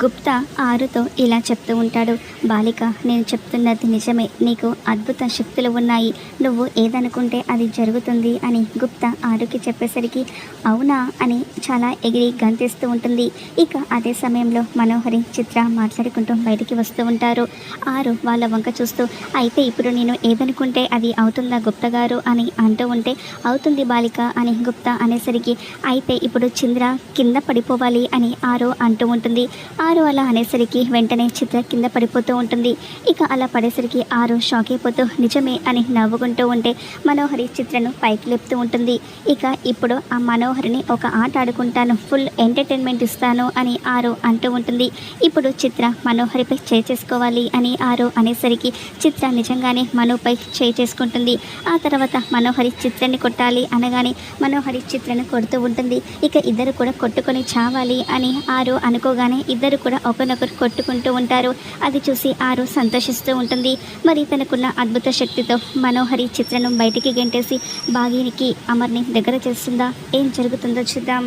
గుప్తా ఆరుతో ఇలా చెప్తూ ఉంటాడు. బాలిక నేను చెప్తున్నది నిజమే. నీకు అద్భుత శక్తులు ఉన్నాయి. నువ్వు ఏదనుకుంటే అది జరుగుతుంది అని గుప్తా ఆరుకి చెప్పేసరికి అవునా అని చాలా ఎగిరి గంతిస్తూ ఉంటుంది. ఇక అదే సమయంలో మనోహరి చిత్ర మాట్లాడుకుంటూ బయటికి వస్తూ ఉంటారు. ఆరు వాళ్ళ వంక చూస్తూ అయితే ఇప్పుడు నేను ఏదనుకుంటే అది అవుతుందా గుప్తా గారు? అని అంటూ ఉంటే అవుతుంది బాలిక అని గుప్తా అనేసరికి అయితే ఇప్పుడు చంద్ర కింద పడిపోవాలి అని ఆరు అంటూ ఉంటుంది. ఆరు అలా అనేసరికి వెంటనే చిత్ర కింద పడిపోతూ ఉంటుంది. ఇక అలా పడేసరికి ఆరు షాక్ అయిపోతూ నిజమే అని నవ్వుకుంటూ ఉంటే మనోహరి చిత్రను పైకి లేపుతూ ఉంటుంది. ఇక ఇప్పుడు ఆ మనోహరిని ఒక ఆట ఆడుకుంటాను ఫుల్ ఎంటర్టైన్మెంట్ ఇస్తాను అని ఆరు అంటూ ఉంటుంది. ఇప్పుడు చిత్ర మనోహరిపై చేయి చేసుకోవాలి అని ఆరు అనేసరికి చిత్ర నిజంగానే మనోపై చేయి చేసుకుంటుంది. ఆ తర్వాత మనోహరి చిత్రాన్ని కొట్టాలి అనగానే మనోహరి చిత్రను కొడుతూ ఉంటుంది. ఇక ఇద్దరు కూడా కొట్టుకొని చావాలి అని ఆరు అనుకోగానే ఇద్దరు కూడా ఒకరినొకరు కొట్టుకుంటూ ఉంటారు. అది చూసి ఆరు సంతోషిస్తూ ఉంటుంది. మరి తనకున్న అద్భుత శక్తితో మనోహరి చిత్రను బయటికి గెంటేసి బాగినికి అమర్ని దగ్గర చేస్తుందా? ఏం జరుగుతుందో చూద్దాం.